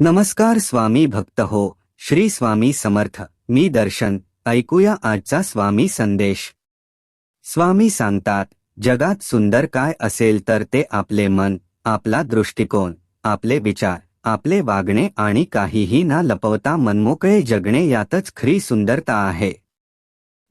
नमस्कार स्वामी भक्त हो श्री स्वामी समर्थ मी दर्शन ऐकूया आजचा स्वामी संदेश. स्वामी सांगतात जगात सुंदर काय असेल तर ते आपले मन आपला दृष्टिकोन आपले विचार आपले वागणे आणि काहीही ना लपवता मनमोकळे जगणे यातच खरी सुंदरता आहे.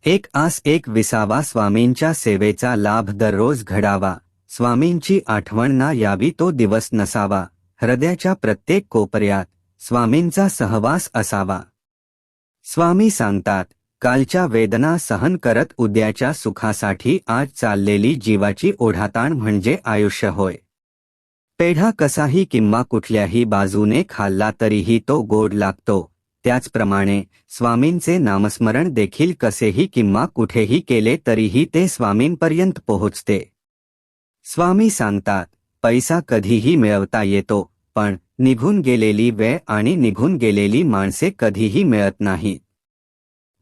एक आस एक विसावा स्वामींच्या सेवेचा लाभ दररोज घडावा स्वामींची आठवण ना यावी तो दिवस नसावा. हृदयाच्या प्रत्येक कोपऱ्यात स्वामींचा सहवास असावा. स्वामी सांगतात कालच्या वेदना सहन करत उद्याच्या सुखासाठी आज चाललेली जीवाची ओढाताण म्हणजे आयुष्य होय. पेढा कसाही किंवा कुठल्याही बाजूने खाल्ला तरीही तो गोड लागतो. त्याचप्रमाणे स्वामींचे नामस्मरण देखील कसेही किंवा कुठेही केले तरीही ते स्वामींपर्यंत पोहोचते. स्वामी सांगतात पैसा कधीही मिळवता येतो पण निघून गेलेली वेळ आणि निघून गेलेली माणसे कधीही मिळत नाही.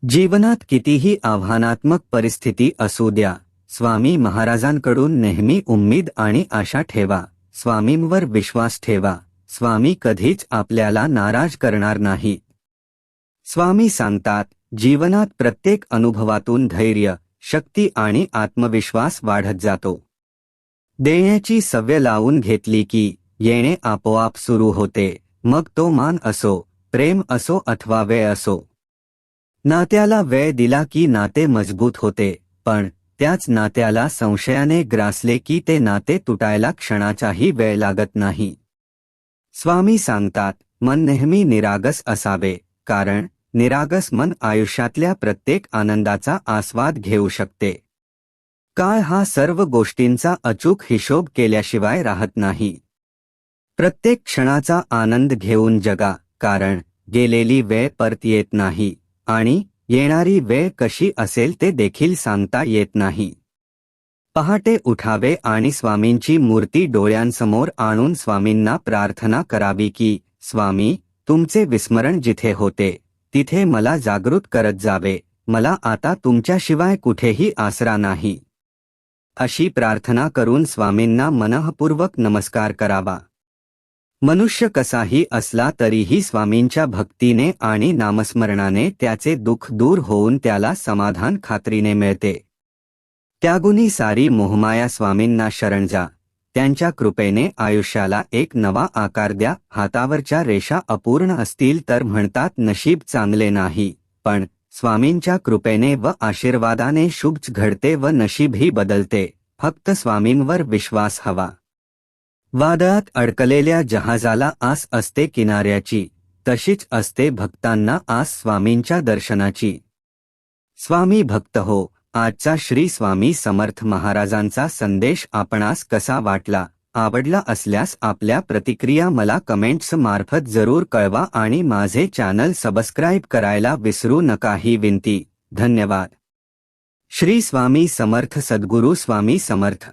जीवनात कितीही आव्हानात्मक परिस्थिती असू द्या स्वामी महाराजांकडून नेहमी उम्मीद आणि आशा ठेवा स्वामींवर विश्वास ठेवा स्वामी कधीच आपल्याला नाराज करणार नाही. स्वामी सांगतात जीवनात प्रत्येक अनुभवातून धैर्य शक्ती आणि आत्मविश्वास वाढत जातो. देण्याची सव्य लावून घेतली की येणे आपोआप सुरू होते. मग तो मान असो प्रेम असो अथवा वेळ असो. नात्याला वेळ दिला की नाते मजबूत होते पण त्याच नात्याला संशयाने ग्रासले की ते नाते तुटायला क्षणाचाही वेळ लागत नाही. स्वामी सांगतात मन नेहमी निरागस असावे कारण निरागस मन आयुष्यातल्या प्रत्येक आनंदाचा आस्वाद घेऊ शकते. काळ हा सर्व गोष्टींचा अचूक हिशोब केल्याशिवाय राहत नाही. प्रत्येक क्षणाचा आनंद घेऊन जगा कारण गेलेली वेळ परत येत नाही आणि येणारी वेळ कशी असेल ते देखील सांगता येत नाही. पहाटे उठावे आणि स्वामींची मूर्ती डोळ्यांसमोर आणून स्वामींना प्रार्थना करावी की स्वामी तुमचे विस्मरण जिथे होते तिथे मला जागृत करत जावे मला आता तुमच्याशिवाय कुठेही आसरा नाही. अशी प्रार्थना करून स्वामींना मनःपूर्वक नमस्कार करावा. मनुष्य कसाही असला तरीही स्वामींच्या भक्तीने आणि नामस्मरणाने त्याचे दुःख दूर होऊन त्याला समाधान खात्रीने मिळते. त्यागुनी सारी मोहमाया स्वामींना शरण जा. त्यांच्या कृपेने आयुष्याला एक नवा आकार द्या. हातावरच्या रेषा अपूर्ण असतील तर म्हणतात नशीब चांगले नाही पण स्वामींच्या कृपेने व आशीर्वादाने शुभच घडते व नशीबही बदलते. फक्त स्वामींवर विश्वास हवा. वादळात अडकलेल्या जहाजाला आस असते किनाऱ्याची. तशीच असते भक्तांना आस स्वामींच्या दर्शनाची. स्वामी भक्त हो आजचा श्री स्वामी समर्थ महाराजांचा संदेश आपणास कसा वाटला? आवडला असल्यास आपल्या प्रतिक्रिया मला कमेंट्स मार्फत जरूर कळवा आणि माझे चॅनल सबस्क्राईब करायला विसरू नका ही विनंती. धन्यवाद. श्री स्वामी समर्थ सद्गुरू स्वामी समर्थ.